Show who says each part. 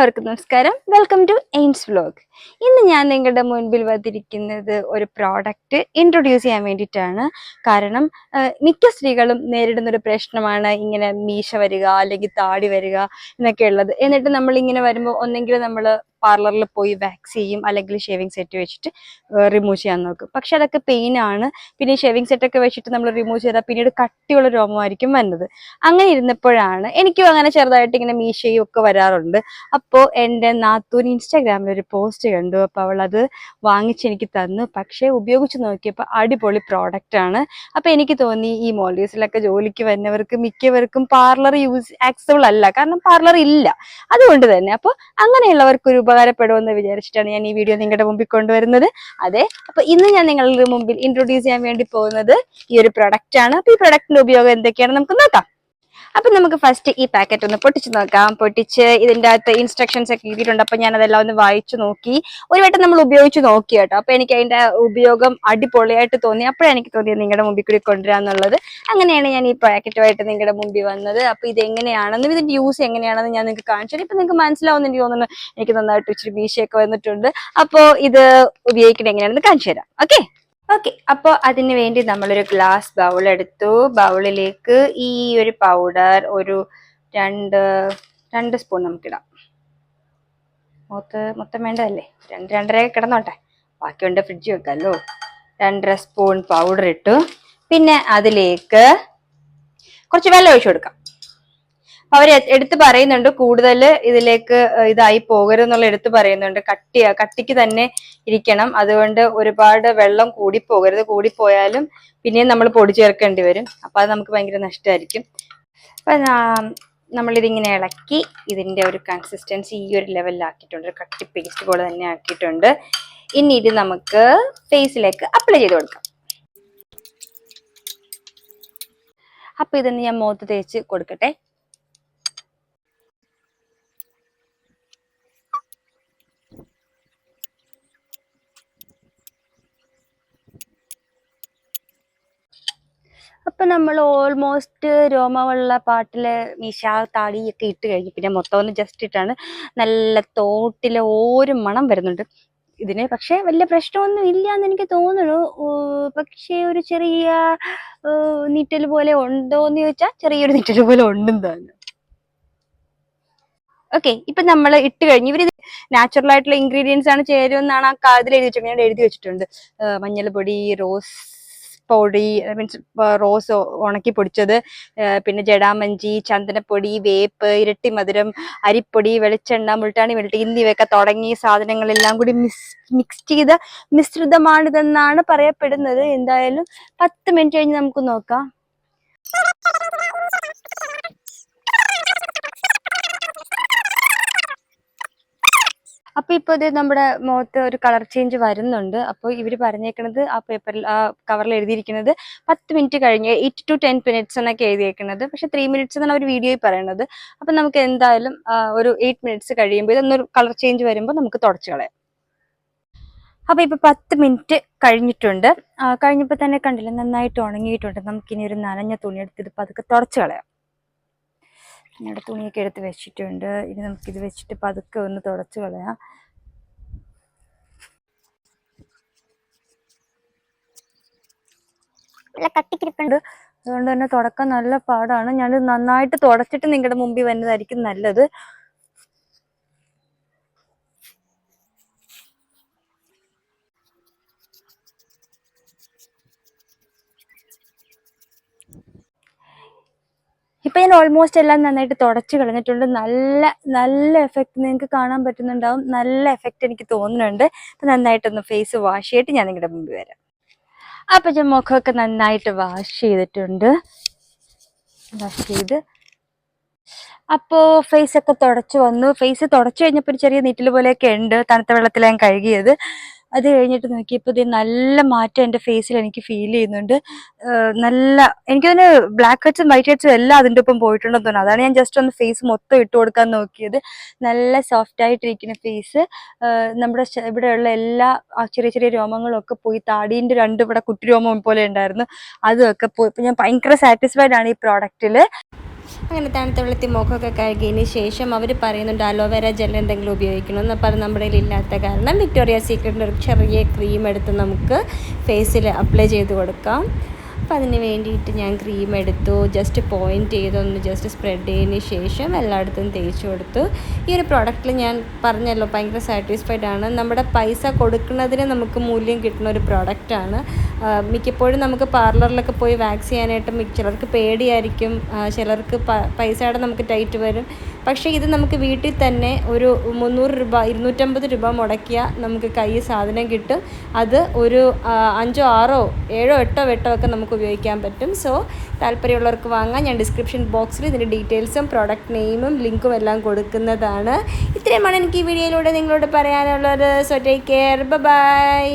Speaker 1: എല്ലാവർക്കും നമസ്കാരം. Welcome to AIIMS vlog ഇന്ന് ഞാൻ നിങ്ങളുടെ മുൻപിൽ വന്നിരിക്കുന്നത് ഒരു പ്രോഡക്റ്റ് ഇൻട്രൊഡ്യൂസ് ചെയ്യാൻ വേണ്ടിയിട്ടാണ്. കാരണം മിക്ക സ്ത്രീകളും നേരിടുന്ന ഒരു പ്രശ്നമാണ് ഇങ്ങനെ മീശ വരിക അല്ലെങ്കിൽ താടി വരിക എന്നൊക്കെ ഉള്ളത്. എന്നിട്ട് നമ്മൾ ഇങ്ങനെ വരുമ്പോൾ ഒന്നെങ്കിൽ നമ്മൾ പാർലറിൽ പോയി വാക്സ് ചെയ്യും അല്ലെങ്കിൽ ഷേവിംഗ് സെറ്റ് വെച്ചിട്ട് റിമൂവ് ചെയ്യാൻ നോക്കും. പക്ഷെ അതൊക്കെ പെയിൻ ആണ്. പിന്നെ ഷേവിംഗ് സെറ്റ് ഒക്കെ വെച്ചിട്ട് നമ്മൾ റിമൂവ് ചെയ്താൽ പിന്നീട് കട്ടിയുള്ള രോമമായിരിക്കും വരുന്നത് അങ്ങനെ ഇരുന്നപ്പോഴാണ് എനിക്കും അങ്ങനെ ചെറുതായിട്ട് ഇങ്ങനെ മീശയും ഒക്കെ വരാറുണ്ട്. അപ്പോൾ എന്റെ നാത്തൂൻ ഇൻസ്റ്റാഗ്രാമിൽ ഒരു പോസ്റ്റ് കണ്ടു. അപ്പോൾ അവൾ അത് വാങ്ങിച്ച് എനിക്ക് തന്നു. പക്ഷേ ഉപയോഗിച്ച് നോക്കിയപ്പോൾ അടിപൊളി പ്രോഡക്റ്റ് ആണ്. അപ്പോൾ എനിക്ക് തോന്നി ഈ മോൾഡീവ്സിലൊക്കെ ജോലിക്ക് വരുന്നവർക്ക് മിക്കവർക്കും പാർലർ യൂസ് ആക്സബിൾ അല്ല. കാരണം പാർലർ ഇല്ല. അതുകൊണ്ട് തന്നെ. അപ്പോൾ അങ്ങനെയുള്ളവർക്ക് ഒരു ഉപകാരപ്പെടുമെന്ന് വിചാരിച്ചിട്ടാണ് ഞാൻ ഈ വീഡിയോ നിങ്ങളുടെ മുമ്പിൽ കൊണ്ടുവരുന്നത്. അതെ അപ്പൊ ഇന്ന് ഞാൻ നിങ്ങളുടെ മുമ്പിൽ ഇൻട്രൊഡ്യൂസ് ചെയ്യാൻ വേണ്ടി പോകുന്നത് ഈ ഒരു പ്രൊഡക്റ്റ് ആണ്. അപ്പൊ ഈ പ്രൊഡക്റ്റിന്റെ ഉപയോഗം എന്തൊക്കെയാണ് നമുക്ക് നോക്കാം. അപ്പൊ നമുക്ക് ഫസ്റ്റ് ഈ പാക്കറ്റ് ഒന്ന് പൊട്ടിച്ച് നോക്കാം. പൊട്ടിച്ച് ഇതിന്റെ അകത്ത് ഇൻസ്ട്രക്ഷൻസ് ഒക്കെ എഴുതിയിട്ടുണ്ട്. അപ്പൊ ഞാൻ അതെല്ലാം ഒന്ന് വായിച്ചു നോക്കി. ഒരു വട്ടം നമ്മൾ ഉപയോഗിച്ച് നോക്കി കേട്ടോ. അപ്പൊ എനിക്ക് അതിന്റെ ഉപയോഗം അടിപൊളിയായിട്ട് തോന്നി. അപ്പോഴാണ് എനിക്ക് തോന്നിയത് നിങ്ങളുടെ മുമ്പിൽ കൂടി കൊണ്ടുവരാന്നുള്ളത് അങ്ങനെയാണ് ഞാൻ ഈ പാക്കറ്റുമായിട്ട് നിങ്ങളുടെ മുമ്പിൽ വന്നത്. അപ്പൊ ഇത് എങ്ങനെയാണെന്നും ഇതിന്റെ യൂസ് എങ്ങനെയാണെന്ന് ഞാൻ നിങ്ങൾക്ക് കാണിച്ചു. ഇപ്പൊ നിങ്ങൾക്ക് മനസ്സിലാവുന്ന എനിക്ക് തോന്നുന്നു എനിക്ക് നന്നായിട്ട് ഇച്ചിരി മീശയൊക്കെ വന്നിട്ടുണ്ട്. അപ്പോ ഇത് ഉപയോഗിക്കുന്നത് എങ്ങനെയാണെന്ന് കാണിച്ചു തരാം. ഓക്കെ ഓക്കെ അപ്പോൾ അതിന് വേണ്ടി നമ്മളൊരു ഗ്ലാസ് ബൗൾ എടുത്തു. ബൗളിലേക്ക് ഈ ഒരു പൗഡർ ഒരു രണ്ട് രണ്ട് സ്പൂൺ നമുക്കിടാം. മൊത്ത മൊത്തം വേണ്ടതല്ലേ? രണ്ട് രണ്ടര കിടന്നോട്ടെ. ബാക്കിയുണ്ട് ഫ്രിഡ്ജ് വെക്കാമല്ലോ. രണ്ടര സ്പൂൺ പൗഡർ ഇട്ടു. പിന്നെ അതിലേക്ക് കുറച്ച് വെള്ളം ഒഴിച്ചു കൊടുക്കാം. അവർ എടുത്തു പറയുന്നുണ്ട് കൂടുതൽ ഇതിലേക്ക് ഇതായി പോകരുതെന്നുള്ള എടുത്തു പറയുന്നുണ്ട്. കട്ടി കട്ടിക്ക് തന്നെ ഇരിക്കണം. അതുകൊണ്ട് ഒരുപാട് വെള്ളം കൂടി പോകരുത്. കൂടിപ്പോയാലും പിന്നെയും നമ്മൾ പൊടി ചേർക്കേണ്ടി വരും. അപ്പൊ അത് നമുക്ക് ഭയങ്കര നഷ്ടമായിരിക്കും. അപ്പൊ നമ്മളിതിങ്ങനെ ഇളക്കി ഇതിന്റെ ഒരു കൺസിസ്റ്റൻസി ഈ ഒരു ലെവലിലാക്കിയിട്ടുണ്ട് ഒരു കട്ടി പേസ്റ്റ് പോലെ തന്നെ ആക്കിയിട്ടുണ്ട്. ഇനി ഇത് നമുക്ക് ഫേസിലേക്ക് അപ്ലൈ ചെയ്ത് കൊടുക്കാം. അപ്പൊ ഇതൊന്ന് ഞാൻ മുഖത്ത് തേച്ച് കൊടുക്കട്ടെ. അപ്പൊ നമ്മൾ ഓൾമോസ്റ്റ് രോമമുള്ള പാട്ടിൽ മീശ താടിയൊക്കെ ഇട്ട് കഴിഞ്ഞു. പിന്നെ മൊത്തം ഒന്ന് ജസ്റ്റ് ഇട്ടാണ് നല്ല തോട്ടിലെ ഓരോ മണം വരുന്നുണ്ട്. ഇതിന് പക്ഷെ വലിയ പ്രശ്നമൊന്നും ഇല്ല എന്ന് എനിക്ക് തോന്നുന്നു. പക്ഷെ ഒരു ചെറിയ നീറ്റൽ പോലെ ഉണ്ടോ എന്ന് ചോദിച്ചാൽ ചെറിയൊരു നീറ്റൽ പോലെ ഉണ്ടെന്ന് തോന്നുന്നു. ഓക്കെ ഇപ്പൊ നമ്മൾ ഇട്ട് കഴിഞ്ഞു. ഇവർ നാച്ചുറൽ ആയിട്ടുള്ള ഇൻഗ്രീഡിയൻസ് ആണ് ചേരുമെന്നാണ് ആ കാതിൽ എഴുതി വെച്ചിട്ടുണ്ട് ഞാൻ എഴുതി വെച്ചിട്ടുണ്ട്. മഞ്ഞൾപ്പൊടി റോസ് പൊടി മീൻസ് റോസ് ഉണക്കി പൊടിച്ചത് പിന്നെ ജടാമഞ്ചി ചന്ദനപ്പൊടി വേപ്പ് ഇരട്ടി മധുരം അരിപ്പൊടി വെളിച്ചെണ്ണ മുൾട്ടാണി വെള്ളി എന്നിവയൊക്കെ തുടങ്ങിയ സാധനങ്ങളെല്ലാം കൂടി മിക്സ് മിക്സ് ചെയ്ത മിശ്രിതമാണിതെന്നാണ് പറയപ്പെടുന്നത്. എന്തായാലും പത്ത് മിനിറ്റ് കഴിഞ്ഞ് നമുക്ക് നോക്കാം. അപ്പൊ ഇപ്പൊ ഇത് നമ്മുടെ മുഖത്ത് ഒരു കളർ ചേഞ്ച് വരുന്നുണ്ട്. അപ്പോൾ ഇവർ പറഞ്ഞേക്കണത് ആ പേപ്പറിൽ ആ കവറിൽ എഴുതിയിരിക്കുന്നത് പത്ത് മിനിറ്റ് കഴിഞ്ഞ് എയ്റ്റ് ടു ടെൻ മിനിറ്റ്സ് എന്നൊക്കെ എഴുതിയേക്കുന്നത് പക്ഷെ ത്രീ മിനിറ്റ്സ് എന്നാണ് അവർ വീഡിയോയിൽ പറയുന്നത് അപ്പൊ നമുക്ക് എന്തായാലും ഒരു എയ്റ്റ് മിനിറ്റ്സ് കഴിയുമ്പോൾ ഇതൊന്നൊരു കളർ ചേഞ്ച് വരുമ്പോൾ നമുക്ക് തുടച്ചു കളയാം. അപ്പൊ ഇപ്പൊ പത്ത് മിനിറ്റ് കഴിഞ്ഞിട്ടുണ്ട്. കഴിഞ്ഞപ്പോൾ കഴിഞ്ഞപ്പോ തന്നെ കണ്ടില്ല നന്നായിട്ട് ഉണങ്ങിയിട്ടുണ്ട്. നമുക്കിനി ഒരു നനഞ്ഞ തുണി എടുത്തിട്ട് പതുക്കെ തുടച്ചു കളയാം. ഞങ്ങളുടെ തുണിയൊക്കെ എടുത്ത് വെച്ചിട്ടുണ്ട്. ഇനി നമുക്കിത് വെച്ചിട്ട് പതുക്കെ ഒന്ന് തുടച്ച് കളയാം. നല്ല കട്ടിക്കിരിപ്പുണ്ട്. അതുകൊണ്ട് തന്നെ തുടക്കം നല്ല പാടാണ്. ഞാൻ നന്നായിട്ട് തുടച്ചിട്ട് നിങ്ങളുടെ മുമ്പിൽ വരുന്നതായിരിക്കും നല്ലത്. ഇപ്പൊ ഞാൻ ഓൾമോസ്റ്റ് എല്ലാം നന്നായിട്ട് തുടച്ചു കളഞ്ഞിട്ടുണ്ട്. നല്ല നല്ല എഫക്റ്റ് നിങ്ങൾക്ക് കാണാൻ പറ്റുന്നുണ്ടാവും. നല്ല എഫക്റ്റ് എനിക്ക് തോന്നുന്നുണ്ട്. അപ്പൊ നന്നായിട്ടൊന്ന് ഫേസ് വാഷ് ചെയ്തിട്ട് ഞാൻ നിങ്ങളുടെ മുമ്പിൽ വരാം. അപ്പൊ ഞാൻ മുഖമൊക്കെ നന്നായിട്ട് വാഷ് ചെയ്തിട്ടുണ്ട്. വാഷ് ചെയ്ത്. അപ്പോൾ ഫേസ് ഒക്കെ തുടച്ചു വന്നു. ഫേസ് തുടച്ചു കഴിഞ്ഞപ്പോൾ ഒരു ചെറിയ നീറ്റിൽ പോലെയൊക്കെ ഉണ്ട്. തണുത്ത വെള്ളത്തിൽ ഞാൻ കഴുകിയത്. അത് കഴിഞ്ഞിട്ട് നോക്കിയപ്പോൾ ഇത് നല്ല മാറ്റം എന്റെ ഫേസിൽ എനിക്ക് ഫീൽ ചെയ്യുന്നുണ്ട്. നല്ല എനിക്കതിന് ബ്ലാക്ക് ഹെഡ്സും വൈറ്റ് ഹെഡ്സും എല്ലാം അതിന്റെ ഒപ്പം പോയിട്ടുണ്ടെന്ന് തോന്നുന്നു. അതാണ് ഞാൻ ജസ്റ്റ് ഒന്ന് ഫേസ് മൊത്തം ഇട്ട് കൊടുക്കാൻ നോക്കിയത്. നല്ല സോഫ്റ്റ് ആയിട്ടിരിക്കുന്ന ഫേസ് നമ്മുടെ ഇവിടെയുള്ള എല്ലാ ചെറിയ ചെറിയ രോമങ്ങളൊക്കെ പോയി താടീന്റെ രണ്ട് ഇവിടെ കുട്ടി രോമം പോലെ ഉണ്ടായിരുന്നു. അതും ഒക്കെ പോയി ഞാൻ ഭയങ്കര സാറ്റിസ്ഫൈഡ് ആണ് ഈ പ്രോഡക്റ്റിൽ
Speaker 2: അങ്ങനെ തണുത്ത വെള്ളത്തിൽ മുഖമൊക്കെ കഴുകിയതിന് ശേഷം അവർ പറയുന്നുണ്ട് അലോവേര ജെൽ എന്തെങ്കിലും ഉപയോഗിക്കണം എന്ന് അത് നമ്മുടെ ഇല്ലാത്ത കാരണം വിക്ടോറിയ സീക്രട്ടിന്റെ ഒരു ചെറിയ ക്രീം എടുത്ത് നമുക്ക് ഫേസിൽ അപ്ലൈ ചെയ്ത് കൊടുക്കാം. അപ്പോൾ അതിന് വേണ്ടിയിട്ട് ഞാൻ ക്രീം എടുത്തു. ജസ്റ്റ് പോയിന്റ് ചെയ്തൊന്ന് ജസ്റ്റ് സ്പ്രെഡ് ചെയ്തതിന് ശേഷം എല്ലായിടത്തും തേച്ച് കൊടുത്തു. ഈ ഒരു പ്രോഡക്റ്റിൽ ഞാൻ പറഞ്ഞല്ലോ ഭയങ്കര സാറ്റിസ്ഫൈഡ് ആണ്. നമ്മുടെ പൈസ കൊടുക്കുന്നതിന് നമുക്ക് മൂല്യം കിട്ടുന്ന ഒരു പ്രോഡക്റ്റാണ് മിക്കപ്പോഴും നമുക്ക് പാർലറിലൊക്കെ പോയി വാക്സ് ചെയ്യാനായിട്ട് മിക്ക ചിലർക്ക് പേടിയായിരിക്കും. ചിലർക്ക് പൈസ പൈസയുടെ നമുക്ക് ടൈറ്റ് വരും. പക്ഷേ ഇത് നമുക്ക് വീട്ടിൽ തന്നെ ഒരു മുന്നൂറ് രൂപ ഇരുന്നൂറ്റമ്പത് രൂപ മുടക്കിയാൽ നമുക്ക് കൈ സാധനം കിട്ടും. അത് ഒരു അഞ്ചോ ആറോ ഏഴോ എട്ടോ വെട്ടോ ഒക്കെ നമുക്ക് ഉപയോഗിക്കാൻ പറ്റും. സോ താല്പര്യമുള്ളവർക്ക് വാങ്ങാം. ഞാൻ ഡിസ്ക്രിപ്ഷൻ ബോക്സിൽ ഇതിന്റെ ഡീറ്റെയിൽസും പ്രോഡക്റ്റ് നെയിമും ലിങ്കും എല്ലാം കൊടുക്കുന്നതാണ്. ഇത്രയുമാണ് എനിക്ക് ഈ വീഡിയോയിലൂടെ നിങ്ങളോട് പറയാനുള്ളത്. So take care bye